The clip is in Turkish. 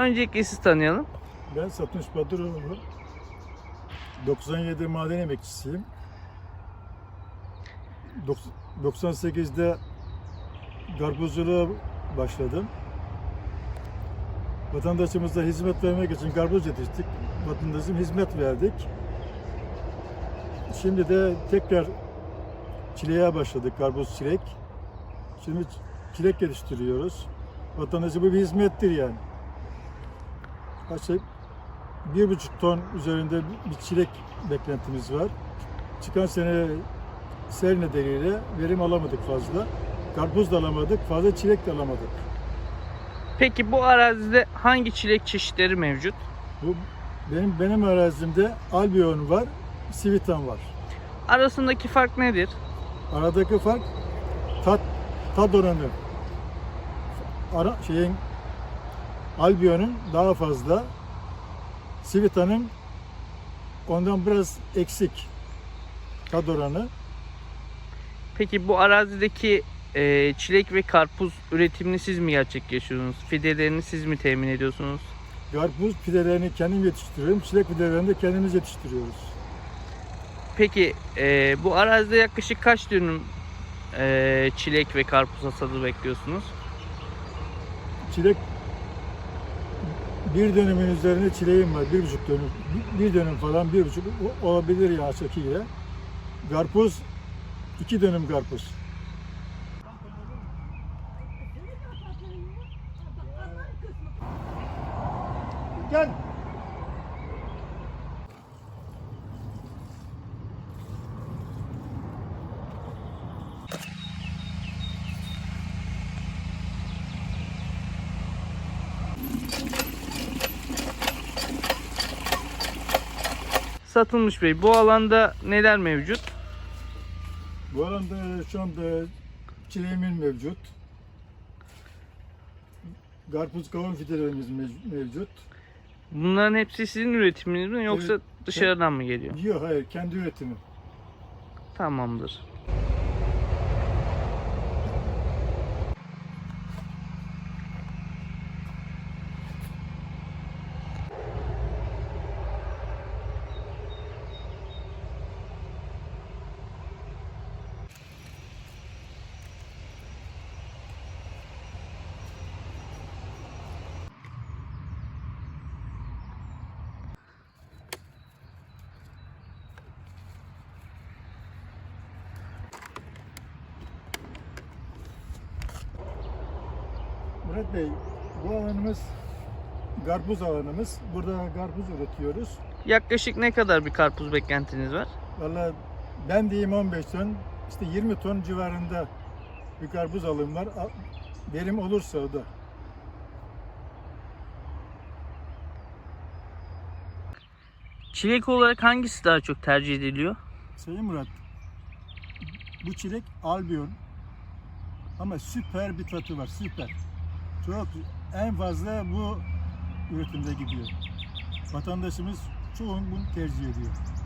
Öncelikle sizi tanıyalım. Ben Satınç Badıroğlu. 97 maden emekçisiyim. Dok- 98'de karpuzculuğa başladım. Vatandaşımıza hizmet vermek için karpuz yetiştik. Vatandaşım hizmet verdik. Şimdi de tekrar çileğe başladık, karpuz çilek. Şimdi çilek yetiştiriyoruz. Vatandaşa bu bir hizmettir yani. Kaç bir buçuk ton üzerinde bir çilek beklentimiz var. Çıkan sene sel nedeniyle verim alamadık fazla. Karpuz da alamadık, fazla çilek de alamadık. Peki bu arazide hangi çilek çeşitleri mevcut? Bu benim benim arazimde albion var, sivitan var. Arasındaki fark nedir? Aradaki fark tat tad oranı. Ara, şeyin albionun daha fazla, sivitanın ondan biraz eksik tad oranı. Peki bu arazideki e, çilek ve karpuz üretimini siz mi gerçekleştiriyorsunuz? Fidelerini siz mi temin ediyorsunuz? Karpuz pidelerini kendim yetiştiriyorum. Çilek pidelerini de kendimiz yetiştiriyoruz. Peki e, bu arazide yaklaşık kaç dönüm e, çilek ve karpuz hasadı bekliyorsunuz? Çilek bir dönümün üzerinde çileğim var. Bir buçuk dönüm. Bir, dönüm falan bir buçuk olabilir ya çekiyle. Karpuz iki dönüm karpuz. Gel. Satılmış Bey bu alanda neler mevcut? Bu alanda şu anda çileğimin mevcut. Karpuz kavun fidelerimiz mev- mevcut. Bunların hepsi sizin üretiminiz mi yoksa Evet. dışarıdan mı geliyor? Yok hayır kendi üretimi. Tamamdır. Murat Bey, bu alanımız karpuz alanımız. Burada karpuz üretiyoruz. Yaklaşık ne kadar bir karpuz beklentiniz var? Valla ben diyeyim 15 ton, işte 20 ton civarında bir karpuz alım var. Verim olursa o da. Çilek olarak hangisi daha çok tercih ediliyor? Sayın Murat, bu çilek albiyon ama süper bir tadı var, süper. Çok, en fazla bu üretimde gidiyor. Vatandaşımız çoğun bunu tercih ediyor.